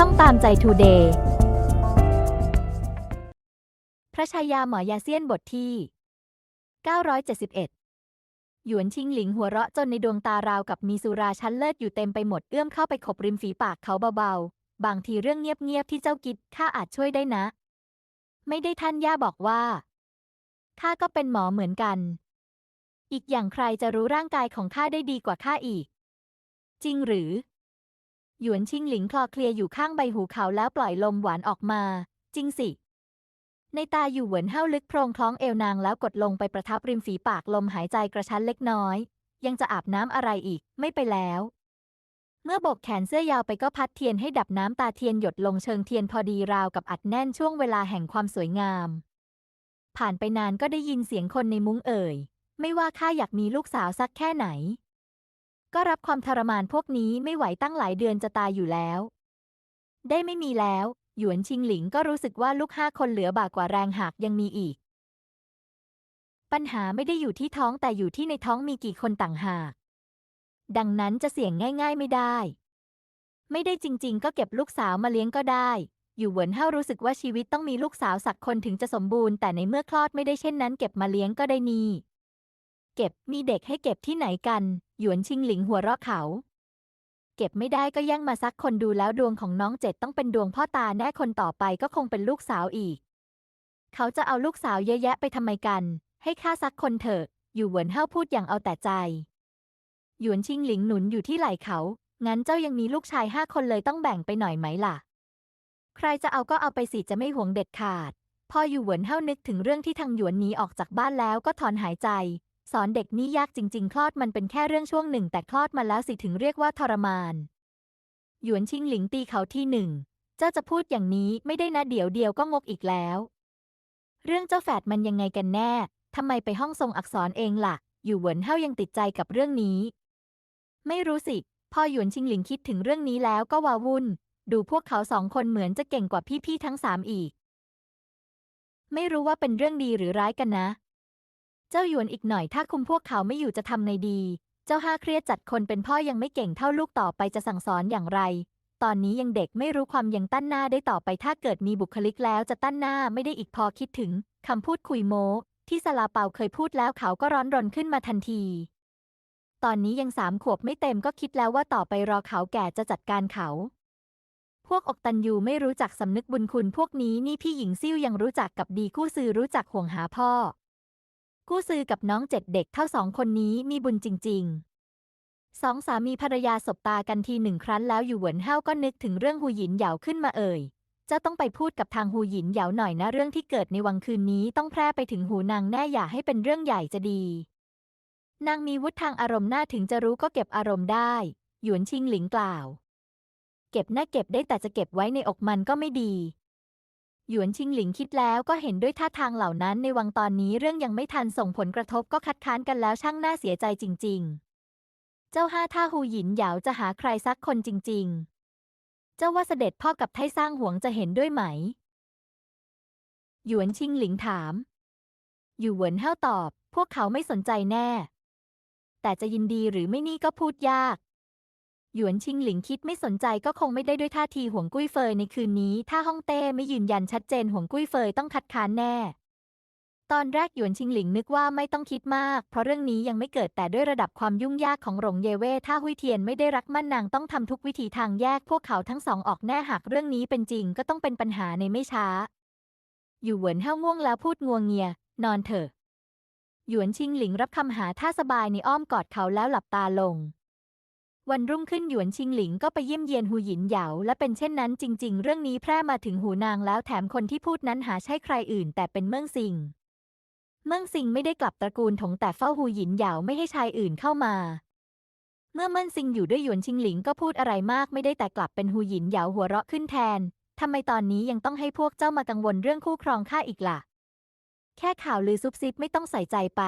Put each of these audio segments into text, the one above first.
ช่องตามใจทูเดย์พระชายาหมอยาเซียนบทที่ 971 หยวนชิงหลิงหัวเราะจนในดวงตาราวกับมีสุราชั้นเลิศอยู่เต็มไปหมดเอื้อมเข้าไปขบริมฝีปากเขาเบาๆ บางทีเรื่องเงียบๆที่เจ้ากิดข้าอาจช่วยได้นะ ไม่ได้ท่านย่าบอกว่าข้าก็เป็นหมอเหมือนกัน อีกอย่างใครจะรู้ร่างกายของข้าได้ดีกว่าข้าอีก จริงหรือ หยวนชิงหลิงคลอเคลียอยู่ข้างใบหูเขาแล้วปล่อยลมหวานออกมา จริงสิ ในตาอยู่เหวินเห้าลึกโพรงคล้องเอวนางแล้วกดลงไปประทับริมฝีปากลมหายใจกระชั้นเล็กน้อย ยังจะอาบน้ำอะไรอีก ไม่ไปแล้ว เมื่อโบกแขนเสื้อยาวไปก็พัดเทียนให้ดับน้ำตาเทียนหยดลงเชิงเทียนพอดีราวกับอัดแน่นช่วงเวลาแห่งความสวยงาม ผ่านไปนานก็ได้ยินเสียงคนในมุ้งเอ่ย ไม่ว่าข้าอยากมีลูกสาวสักแค่ไหน ก็รับความทรมานพวกนี้ไม่ไหวตั้งหลายเดือนจะตายอยู่แล้ว ได้ไม่มีแล้ว หยวนชิงหลิงก็รู้สึกว่าลูกห้าคนเหลือบากกว่าแรงหากยังมีอีก ปัญหาไม่ได้อยู่ที่ท้องแต่อยู่ที่ในท้องมีกี่คนต่างหาก ดังนั้นจะเสี่ยงง่าย ๆ ไม่ได้ ไม่ได้จริง ๆ ก็เก็บลูกสาวมาเลี้ยงก็ได้ อยู่เหวินเฮารู้สึกว่าชีวิตต้องมีลูกสาวสักคนถึงจะสมบูรณ์แต่ในเมื่อคลอดไม่ได้เช่นนั้น เก็บมาเลี้ยงก็ได้นี่ เก็บมีเด็กให้เก็บที่ไหนกัน หยวนชิงหลิงหัวเราะเขา เก็บไม่ได้ก็แย่งมาซักคนดูแล้วดวงของน้องเจ็ดต้องเป็นดวงพ่อตาแน่คนต่อไปก็คงเป็นลูกสาวอีก เขาจะเอาลูกสาวเยอะแยะไปทำไมกัน ให้ข้าซักคนเถอะ อยู่เหวินเฮาพูดอย่างเอาแต่ใจ หยวนชิงหลิงหนุนอยู่ที่ไหล่เขา งั้นเจ้ายังมีลูกชายห้าคนเลยต้องแบ่งไปหน่อยไหมล่ะ ใครจะเอาก็เอาไปสิจะไม่หวงเด็ดขาด พออยู่เหวินเฮานึกถึงเรื่องที่ทางหยวนหนีออกจากบ้านแล้วก็ถอนหายใจ สอนเด็กนี่ยากจริง ๆ คลอดมันเป็นแค่เรื่องช่วงหนึ่ง แต่คลอดมาแล้วสิถึงเรียกว่าทรมาน หยวนชิงหลิงตีเขาที่หนึ่ง เจ้าจะพูดอย่างนี้ไม่ได้นะเดี๋ยวเดียวก็งกอีกแล้ว เรื่องเจ้าแฝดมันยังไงกันแน่ ทำไมไปห้องทรงอักษรเองล่ะ อยู่เหวินเฮายังติดใจกับเรื่องนี้ ไม่รู้สิ พอหยวนชิงหลิงคิดถึงเรื่องนี้แล้วก็วาวุ่น ดูพวกเขาสองคนเหมือนจะเก่งกว่าพี่ๆทั้งสามอีก ไม่รู้ว่าเป็นเรื่องดีหรือร้ายกันนะ เจ้าหยวนอีกหน่อยถ้าคุมพวกเขาไม่อยู่จะทำในดี เจ้าห้าเครียดจัดคนเป็นพ่อยังไม่เก่งเท่าลูกต่อไปจะสั่งสอนอย่างไร ตอนนี้ยังเด็กไม่รู้ความยังตั้นหน้าได้ต่อไปถ้าเกิดมีบุคลิกแล้วจะตั้นหน้าไม่ได้อีกพอคิดถึงคำพูดคุยโม้ที่สลาเปาเคยพูดแล้วเขาก็ร้อนรนขึ้นมาทันที ตอนนี้ยังสามขวบไม่เต็มก็คิดแล้วว่าต่อไปรอเขาแก่จะจัดการเขา พวกอกตันยูไม่รู้จักสำนึกบุญคุณพวกนี้นี่พี่หญิงซิ่วยังรู้จักกับดีกู้ซือรู้จักห่วงหาพ่อ กู้ซือกับน้องเจ็ดเด็กเท่าสองคนนี้มีบุญจริง ๆ สองสามีภรรยาสบตากันทีหนึ่งครั้นแล้วอยู่หวนเฮาก็นึกถึงเรื่องหูหยินเหยาขึ้นมาเอ่ยเจ้าต้องไปพูดกับทางหูหยินเหยาหน่อยนะเรื่องที่เกิดในวังคืนนี้ต้องแพร่ไปถึงหูนางแน่อย่าให้เป็นเรื่องใหญ่จะดี นางมีวุฒิทางอารมณ์หน้าถึงจะรู้ก็เก็บอารมณ์ได้ หยวนชิงหลิงกล่าว เก็บน่าเก็บได้แต่จะเก็บไว้ในอกมันก็ไม่ดี หยวนชิงหลิงคิดแล้วก็เห็นด้วยท่าทางเหล่านั้นในวังตอนนี้เรื่องยังไม่ทันส่งผลกระทบก็คัดค้านกันแล้วช่างน่าเสียใจจริง ๆ เจ้าห้าท่าหูหยินเหยาจะหาใครสักคนจริง ๆ เจ้าว่าเสด็จพ่อกับไทสร้างหวงจะเห็นด้วยไหม หยวนชิงหลิงถามอยู่เหวินเฮาตอบ พวกเขาไม่สนใจแน่ แต่จะยินดีหรือไม่นี่ก็พูดยาก หยวนชิงหลิงคิดไม่สนใจก็คงไม่ได้ด้วยท่าทีห่วงกุ้ยเฟยในคืนนี้ ถ้าฮ่องเต้ไม่ยืนยันชัดเจนห่วงกุ้ยเฟยต้องคัดค้านแน่ ตอนแรกหยวนชิงหลิงนึกว่าไม่ต้องคิดมาก เพราะเรื่องนี้ยังไม่เกิดแต่ด้วยระดับความยุ่งยากของหลงเยเว่ถ้าหุยเทียนไม่ได้รักมั่นนางต้องทำทุกวิธีทางแยกพวกเขาทั้งสองออกแน่หากเรื่องนี้เป็นจริงก็ต้องเป็นปัญหาในไม่ช้า อยู่เหวินเฮาง่วงแล้วพูดงัวเงีย นอนเถอะหยวนชิงหลิงรับคำหาท่าสบายในอ้อมกอดเขาแล้วหลับตาลง วันรุ่งขึ้นหยวนชิงหลิงก็ไปเยี่ยมเยียนหูหยินเหยาและเป็นเช่นนั้นจริง ๆ เรื่องนี้แพร่มาถึงหูนางแล้วแถมคนที่พูดนั้นหาใช่ใครอื่น แต่เป็นเมืองซิงเมืองซิงไม่ได้กลับตระกูลถงแต่เฝ้าหูหยินเหยาไม่ให้ชายอื่นเข้ามา เมื่อเมินซิงอยู่ด้วยหยวนชิงหลิงก็พูดอะไรมากไม่ได้แต่กลับเป็นหูหยินเหยาหัวเราะขึ้นแทนทำไมตอนนี้ยังต้องให้พวกเจ้ามากังวลเรื่องคู่ครองข้าอีกล่ะ แค่ข่าวลือซุบซิบไม่ต้องใส่ใจไป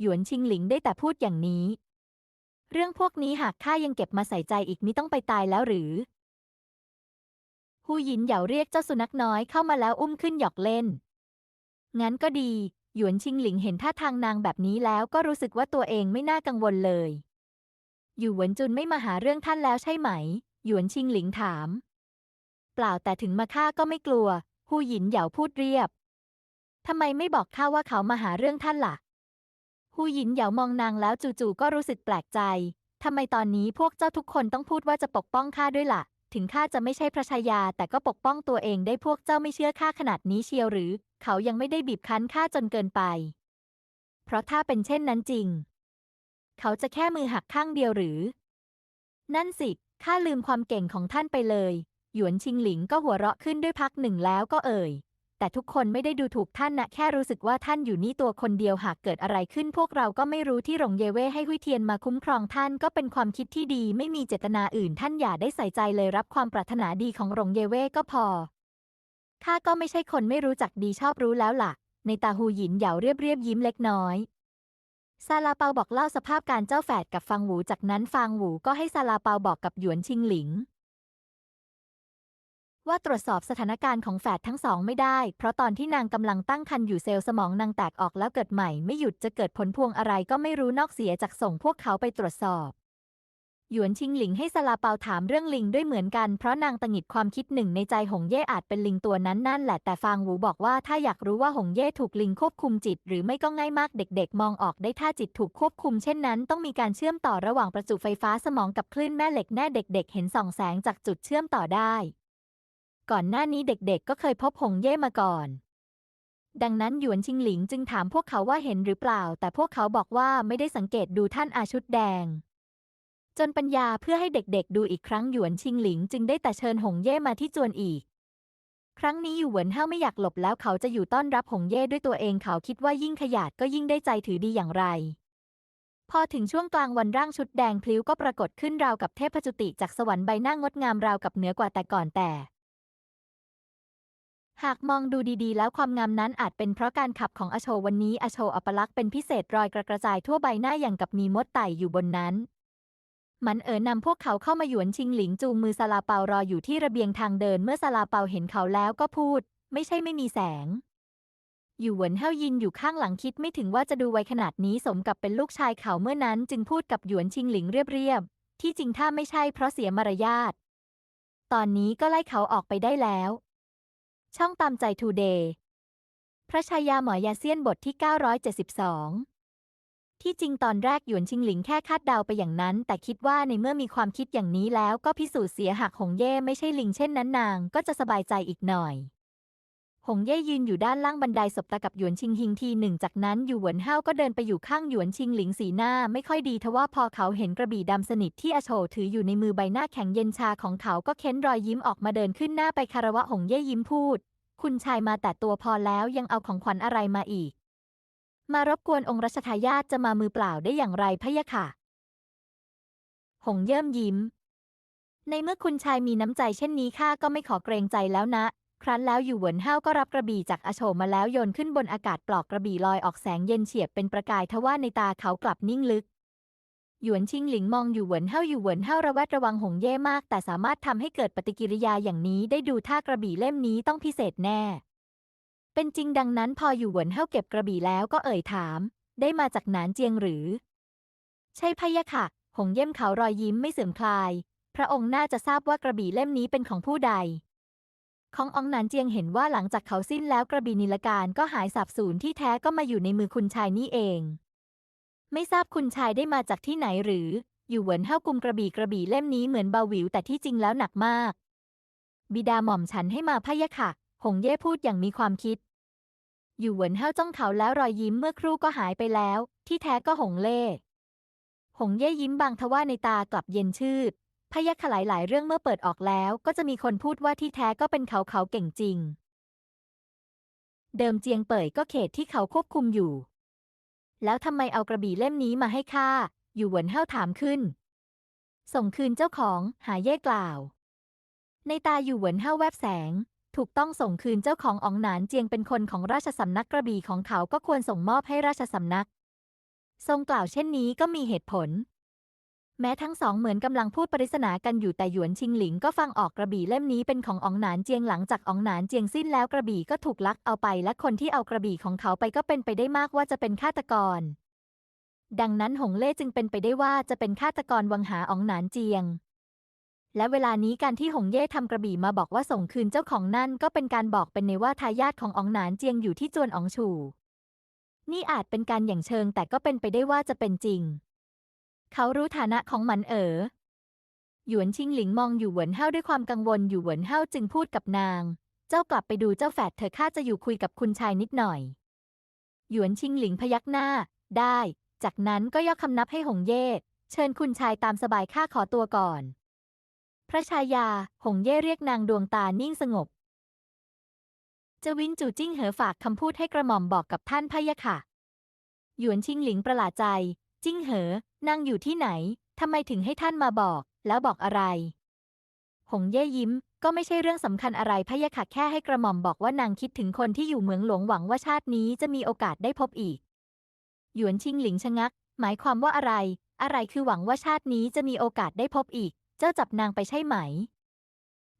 หยวนชิงหลิงได้แต่พูดอย่างนี้ เรื่องพวกนี้หากข้ายังเก็บมาใส่ใจอีกมิต้องไปตายแล้วหรือฮูหยินเหยาเรียกเจ้าสุนัขน้อยเข้ามาแล้วอุ้มขึ้นหยอกเล่น งั้นก็ดี หยวนชิงหลิงเห็นท่าทางนางแบบนี้แล้วก็รู้สึกว่าตัวเองไม่น่ากังวลเลย อยู่หวนจุนไม่มาหาเรื่องท่านแล้วใช่ไหม หยวนชิงหลิงถาม เปล่าแต่ถึงมาฆ่าก็ไม่กลัวหูหยินเหยาพูดเรียบทำไมไม่บอกข้าว่าเขามาหาเรื่องท่านล่ะ หูหยินเหยามองนางแล้วจู่ๆก็รู้สึกแปลกใจ ทำไมตอนนี้พวกเจ้าทุกคนต้องพูดว่าจะปกป้องข้าด้วยล่ะ ถึงข้าจะไม่ใช่พระชายา แต่ก็ปกป้องตัวเองได้พวกเจ้าไม่เชื่อข้าขนาดนี้เชียวหรือ เขายังไม่ได้บีบคั้นข้าจนเกินไป เพราะถ้าเป็นเช่นนั้นจริง เขาจะแค่มือหักข้างเดียวหรือ นั่นสิ ข้าลืมความเก่งของท่านไปเลย หยวนชิงหลิงก็หัวเราะขึ้นด้วยพักหนึ่งแล้วก็เอ่ย แต่ทุกคนไม่ได้ดูถูกท่านนะแค่รู้สึกว่าท่านอยู่นี่ตัวคนเดียวหากเกิดอะไรขึ้นพวกเราก็ไม่รู้ที่หลงเยเว่ให้หุยเทียนมาคุ้มครองท่านก็เป็นความคิดที่ดี ไม่มีเจตนาอื่น ท่านอย่าได้ใส่ใจเลยรับความปรารถนาดีของหลงเยเว่ก็พอข้าก็ไม่ใช่คนไม่รู้จักดีชอบรู้แล้วล่ะ ในตาหูหยินเหยาเรียบเรียบๆยิ้มเล็กน้อยซาลาเปาบอกเล่าสภาพการเจ้าแฝดกับฟางหวูจากนั้นฟางหวูก็ให้ซาลาเปาบอกกับหยวนชิงหลิง ว่าตรวจสอบสถานการณ์ของแฝดทั้งสองไม่ได้ เพราะตอนที่นางกำลังตั้งครรภ์อยู่เซลล์สมองนางแตกออกแล้วเกิดใหม่ ไม่หยุดจะเกิดผลพวงอะไรก็ไม่รู้นอกเสียจากส่งพวกเขาไปตรวจสอบหยวนชิงหลิงให้ซาลาเปาถามเรื่องลิงด้วยเหมือนกัน เพราะนางตังหิดความคิดหนึ่งในใจหงเย่อาจเป็นลิงตัวนั้นนั่นแหละแต่ฟางหวูบอกว่าถ้าอยากรู้ว่าหงเย่ถูกลิงควบคุมจิต หรือไม่ก็ง่ายมากเด็กๆ มองออกได้ถ้าจิตถูกควบคุมเช่นนั้น ต้องมีการเชื่อมต่อระหว่างประจุไฟฟ้าสมองกับคลื่นแม่เหล็กแน่เด็ก ๆ เห็นส่องแสงจากจุดเชื่อมต่อได้ ก่อนหน้านี้เด็กๆ ก็เคยพบหงเย่มาก่อน ดังนั้นหยวนชิงหลิงจึงถามพวกเขาว่าเห็นหรือเปล่า แต่พวกเขาบอกว่าไม่ได้สังเกตดูท่านอาชุดแดง จนปัญญาเพื่อให้เด็กๆ ดูอีกครั้งหยวนชิงหลิง จึงได้แต่เชิญหงเย่มาที่จวนอีก ครั้งนี้อยู่เหวินเฮาไม่อยากหลบแล้วเขาจะอยู่ต้อนรับหงเย่ด้วยตัวเองเขาคิดว่ายิ่งขยาดก็ยิ่งได้ใจถือดีอย่างไรพอถึงช่วงกลางวันร่างชุดแดงพลิ้วก็ปรากฏขึ้นราวกับเทพจุติจากสวรรค์ใบหน้างดงามราวกับเหนือกว่าแต่ก่อนแต่ หากมองดูดีๆ แล้วความงามนั้นอาจเป็นเพราะการขับของอโชวันนี้อโชอัปลักษณ์เป็นพิเศษรอยกระกระจายทั่วใบหน้าอย่างกับมีมดไต่อยู่บนนั้น มันเอ๋อนำพวกเขาเข้ามาหยวนชิงหลิงจูงมือซาลาเปารออยู่ที่ระเบียงทางเดินเมื่อซาลาเปาเห็นเขาแล้วก็พูด ไม่ใช่ไม่มีแสง อยู่หวนเฮายินอยู่ข้างหลังคิดไม่ถึงว่าจะดูไวขนาดนี้สมกับเป็นลูกชายเขาเมื่อนั้นจึงพูดกับหยวนชิงหลิงเรียบๆที่จริงถ้าไม่ใช่เพราะเสียมารยาทตอนนี้ก็ไล่เขาออกไปได้แล้ว ช่องตามใจทูเดย์ พระชายาหมอยาเซียนบทที่ 972 ที่จริงตอนแรกหยวนชิงหลิงแค่คาดเดาไปอย่างนั้น แต่คิดว่าในเมื่อมีความคิดอย่างนี้แล้วก็พิสูจน์เสียหักหงเย่ไม่ใช่ลิงเช่นนั้นนางก็จะสบายใจอีกหน่อย หงเย่ยืนอยู่ด้านล่างบันไดสบตากับหยวนชิงฮิงทีหนึ่ง จากนั้นอยู่หวนเฮาก็เดินไปอยู่ข้างหยวนชิงหลิงสีหน้าไม่ค่อยดีทว่าพอเขาเห็นกระบี่ดำสนิทที่อโชถืออยู่ในมือใบหน้าแข็งเย็นชาของเขาก็เค้นรอยยิ้มออกมาเดินขึ้นหน้าไปคารวะหงเย่ยิ้มพูด คุณชายมาแต่ตัวพอแล้วยังเอาของขวัญอะไรมาอีก มารบกวนองค์รัชทายาทจะมามือเปล่าได้อย่างไรพะยะค่ะ หงเยิ้มยิ้ม ในเมื่อคุณชายมีน้ำใจเช่นนี้ข้าก็ไม่ขอเกรงใจแล้วนะ ครั้นแล้วอยู่หวนเฮาก็รับกระบี่จากอโชมาแล้วโยนขึ้นบนอากาศปลอกกระบี่ลอยออกแสงเย็นเฉียบเป็นประกายทว่าในตาเขากลับนิ่งลึก หยวนชิงหลิงมองอยู่หวนเฮาอยู่หวนเฮาระแวดระวังหงเย่มาก แต่สามารถทำให้เกิดปฏิกิริยาอย่างนี้ได้ดูท่ากระบี่เล่มนี้ต้องพิเศษแน่ เป็นจริงดังนั้นพออยู่หวนเฮาเก็บกระบี่แล้วก็เอ่ยถาม ได้มาจากหนานเจียงหรือ ใช่พะยะค่ะ หงเย่มเขารอยยิ้มไม่เสื่อมคลาย พระองค์น่าจะทราบว่ากระบี่เล่มนี้เป็นของผู้ใด ของอองหนานเจียงเห็นว่าหลังจากเขาสิ้นแล้วกระบี่นิลการก็หายสาบสูญที่แท้ก็มาอยู่ในมือคุณชายนี่เอง ไม่ทราบคุณชายได้มาจากที่ไหนหรือ อยู่เหวินเฮากุมกระบี่กระบี่เล่มนี้เหมือนเบาหวิวแต่ที่จริงแล้วหนักมาก บิดาหม่อมฉันให้มาพะยะค่ะ หงเย่พูดอย่างมีความคิด อยู่เหวินเฮาจ้องเขาแล้วรอยยิ้มเมื่อครู่ก็หายไปแล้ว ที่แท้ก็หงเล่หงเย่ยิ้มบางทว่าในตากลับเย็นชืด พยักขลายหลายเรื่องเมื่อเปิดออกแล้ว ก็จะมีคนพูดว่าที่แท้ก็เป็นเขาเขาเก่งจริง เดิมเจียงเป่ยก็เขตที่เขาควบคุมอยู่ แล้วทำไมเอากระบี่เล่มนี้มาให้ข้าอยู่เหวินเฮาถามขึ้น ส่งคืนเจ้าของหาเย่กล่าว ในตาอยู่เหวินเฮาแวบแสง ถูกต้องส่งคืนเจ้าของอองหนานเจียงเป็นคนของราชสำนักกระบี่ของเขาก็ควรส่งมอบให้ราชสำนัก ทรงกล่าวเช่นนี้ก็มีเหตุผล แม้ทั้งสองเหมือนกำลังพูดปริศนากันอยู่แต่หยวนชิงหลิงก็ฟังออกกระบี่เล่มนี้เป็นของอองหนานเจียงหลังจากอองหนานเจียงสิ้นแล้วกระบี่ก็ถูกลักเอาไปและคนที่เอากระบี่ของเขาไปก็เป็นไปได้มากว่าจะเป็นฆาตกร ดังนั้นหงเล่จึงเป็นไปได้ว่าจะเป็นฆาตกรวังหาอองหนานเจียง และเวลานี้การที่หงเย่ทำกระบี่มาบอกว่าส่งคืนเจ้าของนั่นก็เป็นการบอกเป็นในว่าทายาทของอองหนานเจียงอยู่ที่จวนอองฉูนี่อาจเป็นการอย่างเชิงแต่ก็เป็นไปได้ว่าจะเป็นจริง เขารู้ฐานะของหมันเอ๋อ หยวนชิงหลิงมองอยู่เหวินเฮาด้วยความกังวลอยู่เหวินเฮาจึงพูดกับนาง เจ้ากลับไปดูเจ้าแฝดเธอข้าจะอยู่คุยกับคุณชายนิดหน่อย หยวนชิงหลิงพยักหน้า ได้ จากนั้นก็ยกคำนับให้หงเย่เชิญคุณชายตามสบายข้าขอตัวก่อน พระชายา หงเย่เรียกนางดวงตานิ่งสงบจาวินจู่จิ้งเหอฝากคำพูดให้กระหม่อมบอกกับท่านพะยะค่ะ หยวนชิงหลิงประหลาดใจ จิ้งเหอนางอยู่ที่ไหน ทำไมถึงให้ท่านมาบอก แล้วบอกอะไร หงเย่ยิ้ม ก็ไม่ใช่เรื่องสำคัญอะไรพะยะค่ะแค่ให้กระหม่อมบอกว่านางคิดถึงคนที่อยู่เมืองหลวงหวังว่าชาตินี้จะมีโอกาสได้พบอีก หยวนชิงหลิงชะงัก หมายความว่าอะไร อะไรคือหวังว่าชาตินี้จะมีโอกาสได้พบอีก เจ้าจับนางไปใช่ไหม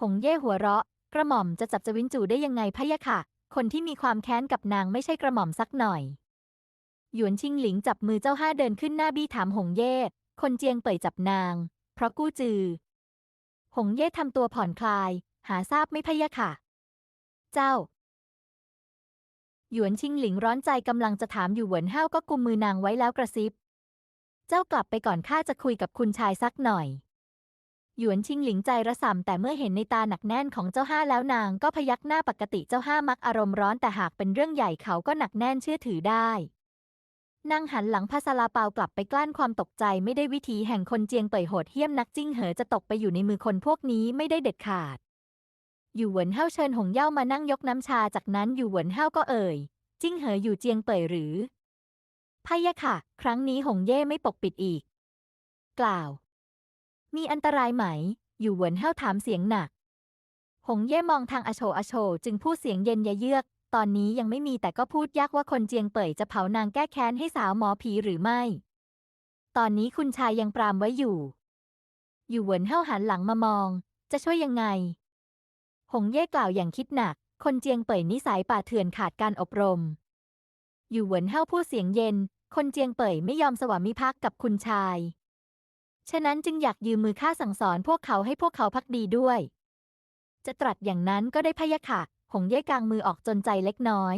หงเย่หัวเราะ กระหม่อมจะจับจวินจูได้ยังไงพะยะค่ะ คนที่มีความแค้นกับนางไม่ใช่กระหม่อมสักหน่อย หยวนชิงหลิงจับมือเจ้าห้าเดินขึ้นหน้าบี้ถามหงเย่ คนเจียงเป่ยจับนาง เพราะกู้จือ หงเย่ทำตัวผ่อนคลาย หาทราบไม่พะยะค่ะ เจ้า หยวนชิงหลิงร้อนใจกำลังจะถามอยู่เหวินเห้าก็กุมมือนางไว้แล้วกระซิบ เจ้ากลับไปก่อนข้าจะคุยกับคุณชายสักหน่อย หยวนชิงหลิงใจระส่ำแต่เมื่อเห็นในตาหนักแน่นของเจ้าห้าแล้วนางก็พยักหน้าปกติเจ้าห้ามักอารมณ์ร้อนแต่หากเป็นเรื่องใหญ่เขาก็หนักแน่นเชื่อถือได้ นางหันหลังพาสลาเปากลับไปกลั้นความตกใจไม่ได้วิธีแห่งคนเจียงเป่ยโหดเหี้ยมนักจิ้งเหอจะตกไปอยู่ในมือคนพวกนี้ไม่ได้เด็ดขาด อยู่เหวินเห้าเชิญหงเย่ามานั่งยกน้ำชาจากนั้นอยู่เหวินเห้าก็เอ่ย จิ้งเหออยู่เจียงเป่ยหรือพะยะค่ะ ครั้งนี้หงเย่ไม่ปกปิดอีก กล่าว มีอันตรายไหม อยู่เหวินเห้าถามเสียงหนัก หงเย่มองทางอโชอโช จึงพูดเสียงเย็นยะเยือก ตอนนี้ยังไม่มีแต่ก็พูดยากว่าคนเจียงเป่ยจะเผานางแก้แค้นให้สาวหมอผีหรือไม่ ตอนนี้คุณชายยังปรามไว้อยู่ อยู่เหวินเห้าหันหลังมามอง จะช่วยยังไง หงเย่กล่าวอย่างคิดหนัก คนเจียงเป่ยนิสัยป่าเถื่อนขาดการอบรม อยู่เหวินเห้าพูดเสียงเย็น คนเจียงเป่ยไม่ยอมสวามิภักดิ์กับคุณชาย ฉะนั้นจึงอยากยืมมือข้าสั่งสอนพวกเขาให้พวกเขาพักดีด้วย จะตรัสอย่างนั้นก็ได้พยะค่ะ หงเย่กางมือออกจนใจเล็กน้อย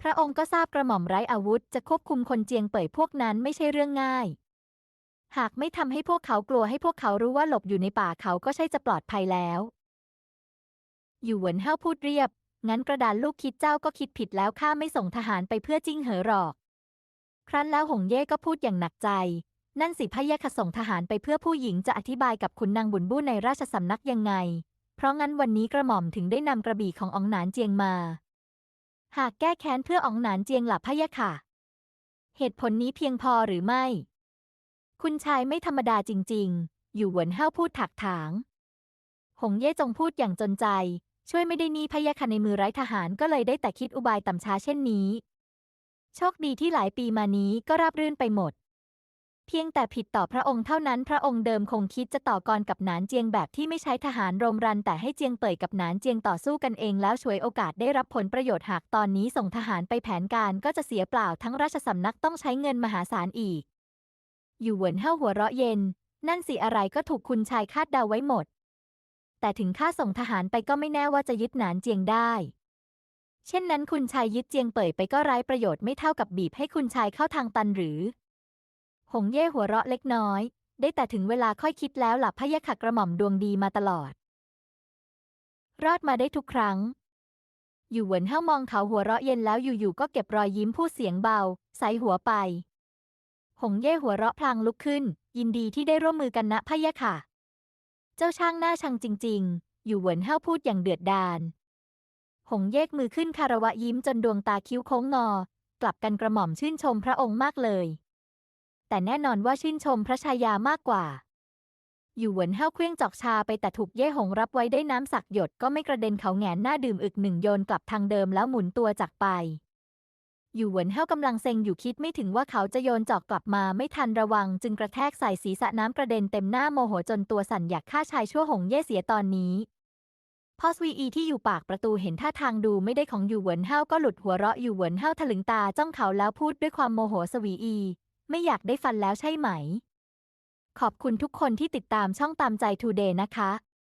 พระองค์ก็ทราบกระหม่อมไร้อาวุธจะควบคุมคนเจียงเป่ยพวกนั้นไม่ใช่เรื่องง่าย หากไม่ทำให้พวกเขากลัวให้พวกเขารู้ว่าหลบอยู่ในป่าเขาก็ใช่จะปลอดภัยแล้วอยู่เหวินเห้าพูดเรียบ งั้นกระดานลูกคิดเจ้าก็คิดผิดแล้วข้าไม่ส่งทหารไปเพื่อจิ้งเหอหรอก ครั้นแล้วหงเย่ก็พูดอย่างหนักใจ นั่นสิพะยะค่ะส่งทหารไปเพื่อผู้หญิงจะอธิบายกับคุณนางบุญบู้ในราชสำนักยังไง เพราะงั้นวันนี้กระหม่อมถึงได้นำกระบี่ของอองหนานเจียงมา หากแก้แค้นเพื่ออองหนานเจียงหลับพะยะค่ะ เหตุผลนี้เพียงพอหรือไม่ คุณชายไม่ธรรมดาจริง ๆ อยู่หวนเห้าพูดถักถาง หงเย่จงพูดอย่างจนใจ ช่วยไม่ได้นี่พะยะค่ะในมือไร้ทหารก็เลยได้แต่คิดอุบายต่ำช้าเช่นนี้ โชคดีที่หลายปีมานี้ก็ราบรื่นไปหมด เพียงแต่ผิดต่อพระองค์เท่านั้นพระองค์เดิมคงคิดจะต่อกรกับหนานเจียงแบบที่ไม่ใช้ทหารรมรันแต่ให้เจียงเป่ยกับหนานเจียงต่อสู้กันเองแล้วฉวยโอกาสได้รับผลประโยชน์หากตอนนี้ส่งทหารไปแผนการก็จะเสียเปล่าทั้งราชสำนักต้องใช้เงินมหาศาลอีก อยู่เหวินเห้าหัวเราะเย็น นั่นสิอะไรก็ถูกคุณชายคาดเดาไว้หมด แต่ถึงข้าส่งทหารไปก็ไม่แน่ว่าจะยึดหนานเจียงได้เช่นนั้นคุณชายยึดเจียงเป่ยไปก็ไร้ประโยชน์ไม่เท่ากับบีบให้คุณชายเข้าทางตันหรือ หงเย่หัวเราะเล็กน้อย ได้แต่ถึงเวลาค่อยคิดแล้วหลับพะยะค่ะกระหม่อมดวงดีมาตลอด รอดมาได้ทุกครั้ง อยู่เหวินเห้ามองเขาหัวเราะเย็นแล้วอยู่ๆก็เก็บรอยยิ้มพูดเสียงเบา ใส่หัวไป หงเย่หัวเราะพลางลุกขึ้น ยินดีที่ได้ร่วมมือกันนะพะยะค่ะ เจ้าช่างหน้าชังจริง ๆ อยู่เหวินเห้าพูดอย่างเดือดดาลหงเยกมือขึ้นคารวะยิ้มจนดวงตาคิ้วโค้งงอ กลับกันกระหม่อมชื่นชมพระองค์มากเลย แต่แน่นอนว่าชื่นชมพระชายามากกว่า อยู่เหวินเห้าเครื่องจอกชาไปแต่ถูกเย่หงรับไว้ได้น้ำสักหยดก็ไม่กระเด็นเขาแงนหน้าดื่มอึกหนึ่งโยนกลับทางเดิมแล้วหมุนตัวจากไป อยู่เหวินเห้ากำลังเซ็งอยู่คิดไม่ถึงว่าเขาจะโยนจอกกลับมาไม่ทันระวัง จึงกระแทกใส่ศีรษะน้ำกระเด็นเต็มหน้าโมโหจนตัวสั่นอยากฆ่าชายชั่วหงเย่เสียตอนนี้พอสวีอีที่อยู่ปากประตูเห็นท่าทางดูไม่ได้ของอยู่เหวินเห้าก็หลุดหัวเราะอยู่เหวินเห้าถลึงตาจ้องเขาแล้วพูดด้วยความโมโหสวีอี ไม่อยากได้ฟันแล้วใช่ไหม ขอบคุณทุกคนที่ติดตามช่องตามใจทูเดย์นะคะ